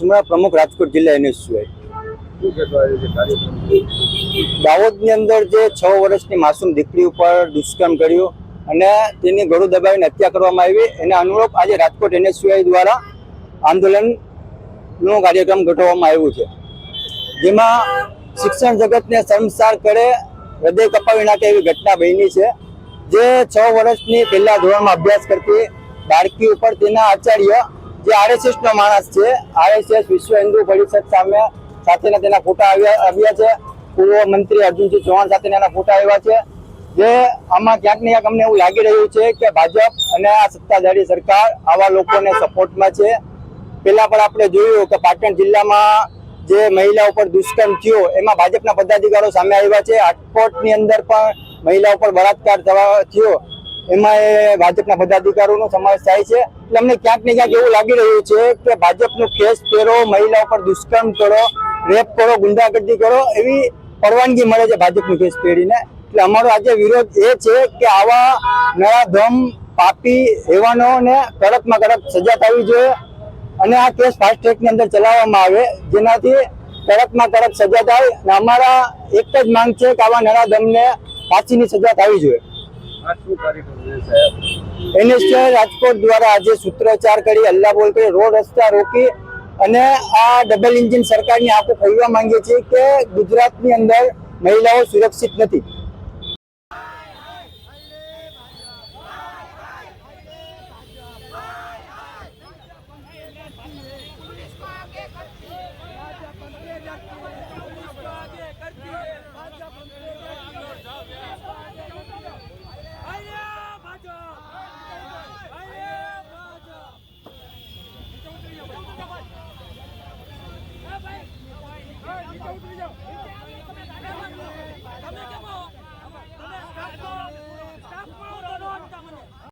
સુમરા પ્રમુખ રાજકોટ જિલ્લા એનએસયુઆઈ દાહોદની અંદર જે છ વર્ષની માસૂમ દીકરી ઉપર દુષ્કર્મ કર્યું અને તેની ગળું દબાવીને હત્યા કરવામાં આવી. એના અનુરૂપ આજે રાજકોટ એનએસયુઆઈ દ્વારા આંદોલનનો કાર્યક્રમ ગોઠવવામાં આવ્યું છે. જેમાં શિક્ષણ જગતને શર્મસાર કરે હૃદય કપાવી નાખે એવી ઘટના બની છે. જે છ વર્ષની પહેલા ધોરણમાં અભ્યાસ કરતી બાળકી ઉપર તેના આચાર્ય જે આરએસએસ નો માણસ છે આરએસએસ વિશ્વ હિન્દુ પરિષદ સામે સાથેના તેના ફોટા આવ્યા આવ્યા છે. પૂર્વ મંત્રી અર્જુનસિંહ ચૌહાણ સાથેના એના ફોટા આવ્યા છે. જે આમાં ક્યાંક ને ક્યાંક અમને એવું લાગી રહ્યું છે કે ભાજપ અને આ સત્તાધારી સરકાર આવા લોકોને સપોર્ટમાં છે. પેલા પણ આપણે જોયું કે પાટણ જિલ્લામાં જે મહિલા ઉપર દુષ્કર્મ થયો, એમાં ભાજપના પદાધિકારો સામે આવ્યા છે. રાજકોટની અંદર પણ મહિલા ઉપર બળાત્કાર થવા થયો. એમાં એ ભાજપના પદાધિકારોનો સમાવેશ થાય છે. એટલે અમને ક્યાંક ને ક્યાંક એવું લાગી રહ્યું છે કે ભાજપનું કેસ પહેરો, મહિલા ઉપર દુષ્કર્મ કરો, રેપ કરો, ગુંડાગર્દી કરો, એવી પરવાનગી મળે છે ભાજપનું કેસ પહેરીને. એટલે અમારો આજે વિરોધ એ છે કે આવા નરાધમ પાપી, હેવાનોને કડકમાં કડક સજા થવી જોઈએ અને આ કેસ ફાસ્ટ ટ્રેકની અંદર ચલાવવામાં આવે, જેનાથી કડકમાં કડક સજા થાય. અને અમારા એક જ માંગ છે કે આવા નરાધમને ફાંસીની સજા થવી જોઈએ. એનએસટીઆઈ રાજકોટ દ્વારા આજે સૂત્રોચ્ચાર કરી હલ્લા બોલ કરી, રોડ રસ્તા રોકી અને આ ડબલ એન્જિન સરકારની આંખો ખોલવા માંગીએ છીએ કે ગુજરાતની અંદર મહિલાઓ સુરક્ષિત નથી. તમે કેમ